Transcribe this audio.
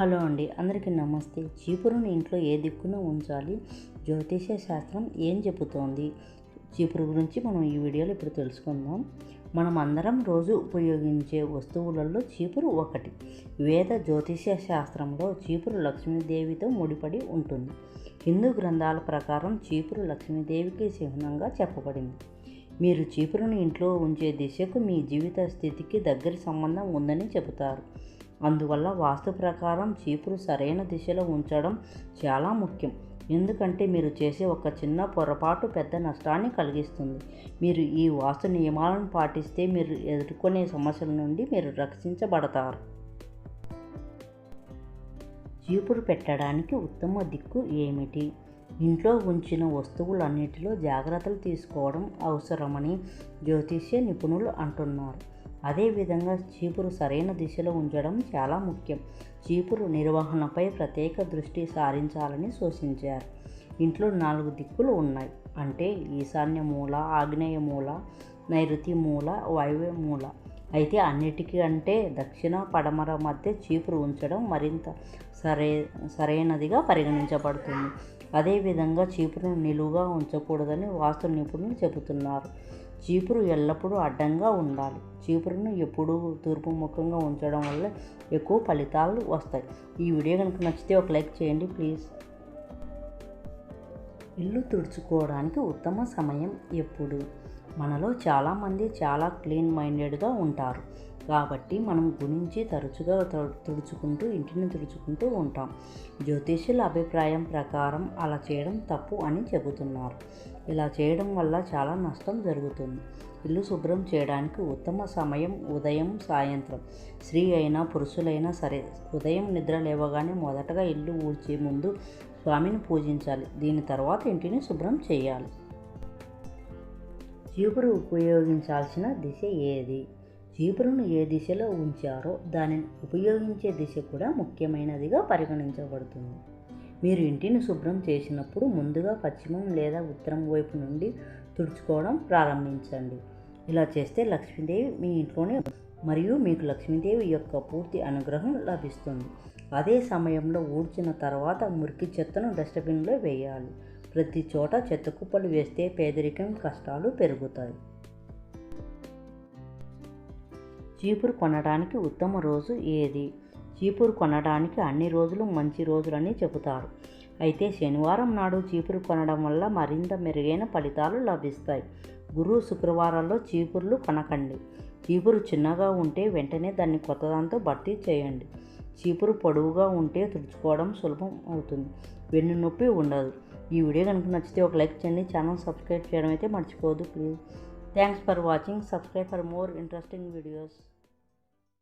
Hello అండి. అందరికీ నమస్తే. చీపురుని ఇంట్లో ఏ దిక్కున ఉంచాలి? జ్యోతిష శాస్త్రం ఏం చెబుతోంది? చీపురు గురించి మనం ఈ వీడియోలో ఇప్పుడు తెలుసుకుందాం. మనం అందరం రోజు ఉపయోగించే వస్తువులలో చీపురు ఒకటి. వేద జ్యోతిష శాస్త్రంలో చీపురు లక్ష్మీదేవితో ముడిపడి ఉంటుంది. హిందూ గ్రంథాల ప్రకారం చీపురు లక్ష్మీదేవికి చిహ్నంగా చెప్పబడింది. మీరు చీపురును ఇంట్లో ఉంచే దిశకు మీ జీవిత స్థితికి దగ్గర సంబంధం ఉందని చెబుతారు. అందువల్ల వాస్తు ప్రకారం చీపురు సరైన దిశలో ఉంచడం చాలా ముఖ్యం. ఎందుకంటే మీరు చేసే ఒక చిన్న పొరపాటు పెద్ద నష్టాన్ని కలిగిస్తుంది. మీరు ఈ వాస్తు నియమాలను పాటిస్తే మీరు ఎదుర్కొనే సమస్యల నుండి మీరు రక్షించబడతారు. చీపురు పెట్టడానికి ఉత్తమ దిక్కు ఏమిటి? ఇంట్లో ఉంచిన వస్తువులన్నిటిలో జాగ్రత్తలు తీసుకోవడం అవసరమని జ్యోతిష్య నిపుణులు అంటున్నారు. అదేవిధంగా చీపురు సరైన దిశలో ఉంచడం చాలా ముఖ్యం. చీపురు నిర్వహణపై ప్రత్యేక దృష్టి సారించాలని సూచించారు. ఇంట్లో నాలుగు దిక్కులు ఉన్నాయి. అంటే ఈశాన్య మూల ఆగ్నేయ మూల నైరుతి మూల వాయువ్య మూల. అయితే అన్నిటికీ అంటే దక్షిణ పడమర మధ్య చీపురు ఉంచడం మరింత సరే సరైనదిగా పరిగణించబడుతుంది. అదేవిధంగా చీపురును నిలువుగా ఉంచకూడదని వాస్తు నిపుణులు చెబుతున్నారు. చీపురు ఎల్లప్పుడూ అడ్డంగా ఉండాలి. చీపురును ఎప్పుడూ తూర్పు ముఖంగా ఉంచడం వల్ల ఎక్కువ ఫలితాలు వస్తాయి. ఈ వీడియో కనుక నచ్చితే ఒక లైక్ చేయండి ప్లీజ్. ఇల్లు తుడుచుకోవడానికి ఉత్తమ సమయం ఎప్పుడు? మనలో చాలామంది చాలా క్లీన్ మైండెడ్గా ఉంటారు. కాబట్టి మనం గురించి తరచుగా తుడుచుకుంటూ ఇంటిని తుడుచుకుంటూ ఉంటాం. జ్యోతిష్యుల అభిప్రాయం ప్రకారం అలా చేయడం తప్పు అని చెబుతున్నారు. ఇలా చేయడం వల్ల చాలా నష్టం జరుగుతుంది. ఇల్లు శుభ్రం చేయడానికి ఉత్తమ సమయం ఉదయం సాయంత్రం. స్త్రీ అయినా పురుషులైనా సరే ఉదయం నిద్ర లేవగానే మొదటగా ఇల్లు ఊడ్చే ముందు స్వామిని పూజించాలి. దీని తర్వాత ఇంటిని శుభ్రం చేయాలి. చీపురు ఉపయోగించాల్సిన దిశ ఏది? చీపురును ఏ దిశలో ఉంచారో దానిని ఉపయోగించే దిశ కూడా ముఖ్యమైనదిగా పరిగణించబడుతుంది. మీరు ఇంటిని శుభ్రం చేసినప్పుడు ముందుగా పశ్చిమం లేదా ఉత్తరం వైపు నుండి తుడుచుకోవడం ప్రారంభించండి. ఇలా చేస్తే లక్ష్మీదేవి మీ ఇంట్లోనే మరియు మీకు లక్ష్మీదేవి యొక్క పూర్తి అనుగ్రహం లభిస్తుంది. అదే సమయంలో ఊడ్చిన తర్వాత మురికి చెత్తను డస్ట్బిన్లో వేయాలి. ప్రతి చోట చెత్త కుప్పలు వేస్తే పేదరికం కష్టాలు పెరుగుతాయి. చీపురు కొనడానికి ఉత్తమ రోజు ఏది? చీపురు కొనడానికి అన్ని రోజులు మంచి రోజులని చెబుతారు. అయితే శనివారం నాడు చీపురు కొనడం వల్ల మరింత మెరుగైన ఫలితాలు లభిస్తాయి. గురు శుక్రవారాల్లో చీపుర్లు కొనకండి. చీపురు చిన్నగా ఉంటే వెంటనే దాన్ని కొత్తదాంతో భర్తీ చేయండి. చీపురు పొడవుగా ఉంటే తుడుచుకోవడం సులభం అవుతుంది. వెన్ను నొప్పి ఉండదు. ఈ వీడియో కనుక నచ్చితే ఒక లైక్ చేయండి. ఛానల్ సబ్స్క్రైబ్ చేయడం అయితే మర్చిపోవద్దు please. Thanks for watching. Subscribe for more interesting videos.